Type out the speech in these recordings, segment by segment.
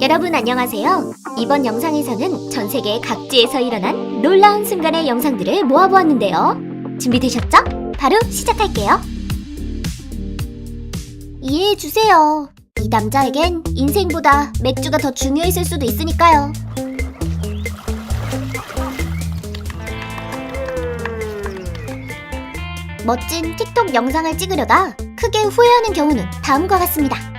여러분 안녕하세요. 이번 영상에서는 전 세계 각지에서 일어난 놀라운 순간의 영상들을 모아보았는데요. 준비되셨죠? 바로 시작할게요. 이해해주세요. 이 남자에겐 인생보다 맥주가 더 중요했을 수도 있으니까요. 멋진 틱톡 영상을 찍으려다 크게 후회하는 경우는 다음과 같습니다.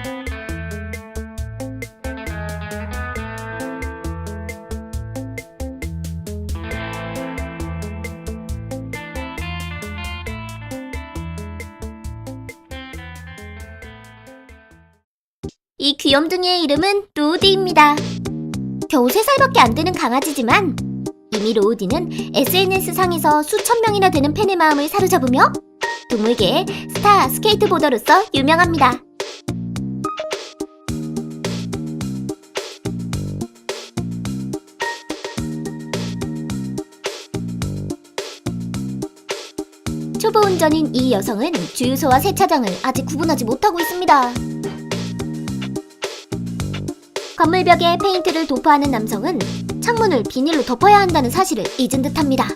이 귀염둥이의 이름은 로우디입니다. 겨우 3살밖에 안 되는 강아지지만 이미 로우디는 SNS상에서 수천 명이나 되는 팬의 마음을 사로잡으며 동물계의 스타 스케이트보더로서 유명합니다. 초보 운전인 이 여성은 주유소와 세차장을 아직 구분하지 못하고 있습니다. 건물벽에 페인트를 도포하는 남성은 창문을 비닐로 덮어야 한다는 사실을 잊은 듯합니다.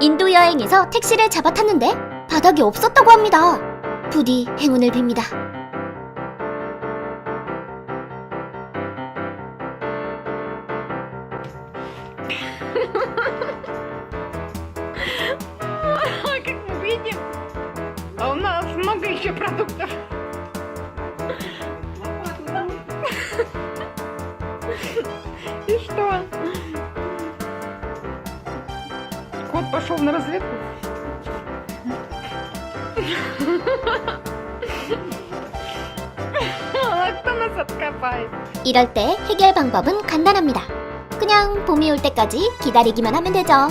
인도 여행에서 택시를 잡아 탔는데 바닥이 없었다고 합니다. 부디 행운을 빕니다. много еще продуктов. И что? Кот пошел на разведку? А кто нас откопает? 이럴 때 해결 방법은 간단합니다. 그냥 봄이 올 때까지 기다리기만 하면 되죠.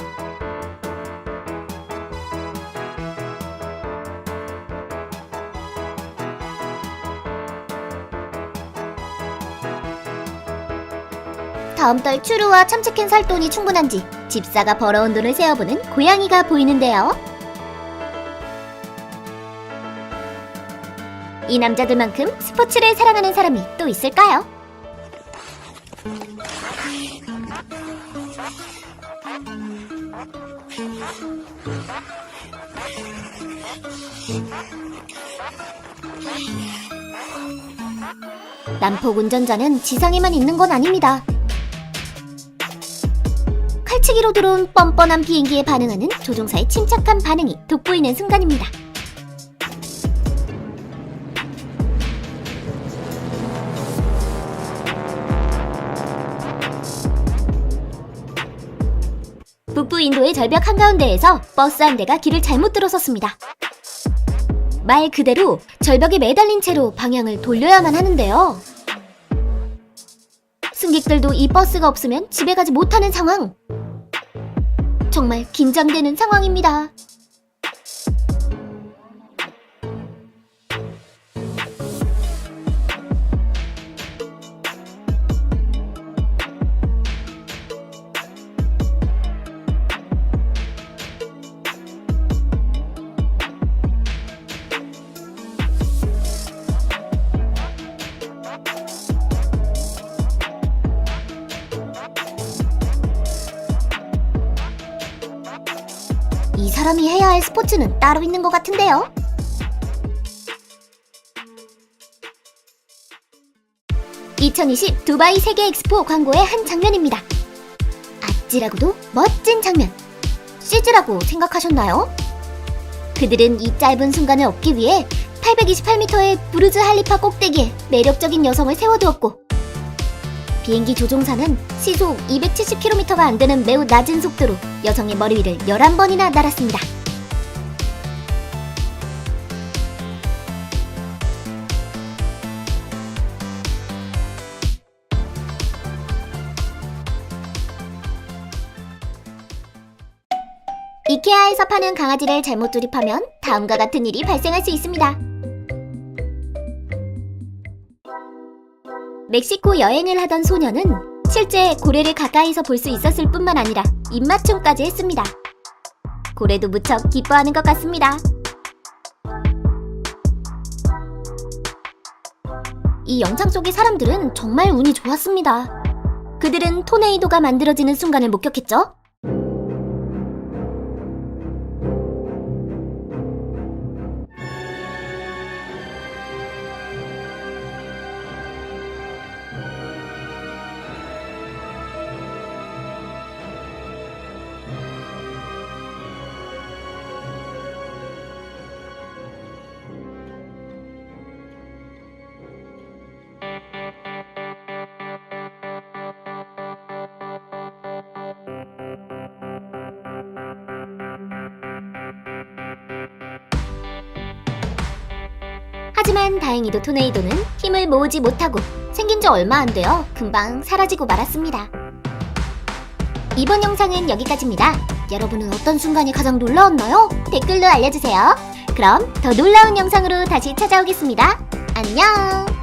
다음 달 추루와 참치캔 살 돈이 충분한지 집사가 벌어온 돈을 세어보는 고양이가 보이는데요. 이 남자들만큼 스포츠를 사랑하는 사람이 또 있을까요? 난폭 운전자는 지상에만 있는 건 아닙니다. 칼치기로 들어온 뻔뻔한 비행기에 반응하는 조종사의 침착한 반응이 돋보이는 순간입니다. 북부 인도의 절벽 한가운데에서 버스 한 대가 길을 잘못 들어섰습니다. 말 그대로 절벽에 매달린 채로 방향을 돌려야만 하는데요. 승객들도 이 버스가 없으면 집에 가지 못하는 상황. 정말 긴장되는 상황입니다. 사람이 해야 할 스포츠는 따로 있는 것 같은데요. (2020) 두바이 세계 엑스포 광고의 한 장면입니다. 아찔하고도 멋진 장면. CG라고 생각하셨나요? 그들은 이 짧은 순간을 얻기 위해 828m의 부르즈 할리파 꼭대기에 매력적인 여성을 세워두었고 비행기 조종사는 시속 270km가 안 되는 매우 낮은 속도로 여성의 머리 위를 11번이나 날았습니다. 이케아에서 파는 강아지를 잘못 조립하면 다음과 같은 일이 발생할 수 있습니다. 멕시코 여행을 하던 소녀는 실제 고래를 가까이서 볼 수 있었을 뿐만 아니라 입맞춤까지 했습니다. 고래도 무척 기뻐하는 것 같습니다. 이 영상 속의 사람들은 정말 운이 좋았습니다. 그들은 토네이도가 만들어지는 순간을 목격했죠? 하지만 다행히도 토네이도는 힘을 모으지 못하고 생긴 지 얼마 안 되어 금방 사라지고 말았습니다. 이번 영상은 여기까지입니다. 여러분은 어떤 순간이 가장 놀라웠나요? 댓글로 알려주세요. 그럼 더 놀라운 영상으로 다시 찾아오겠습니다. 안녕!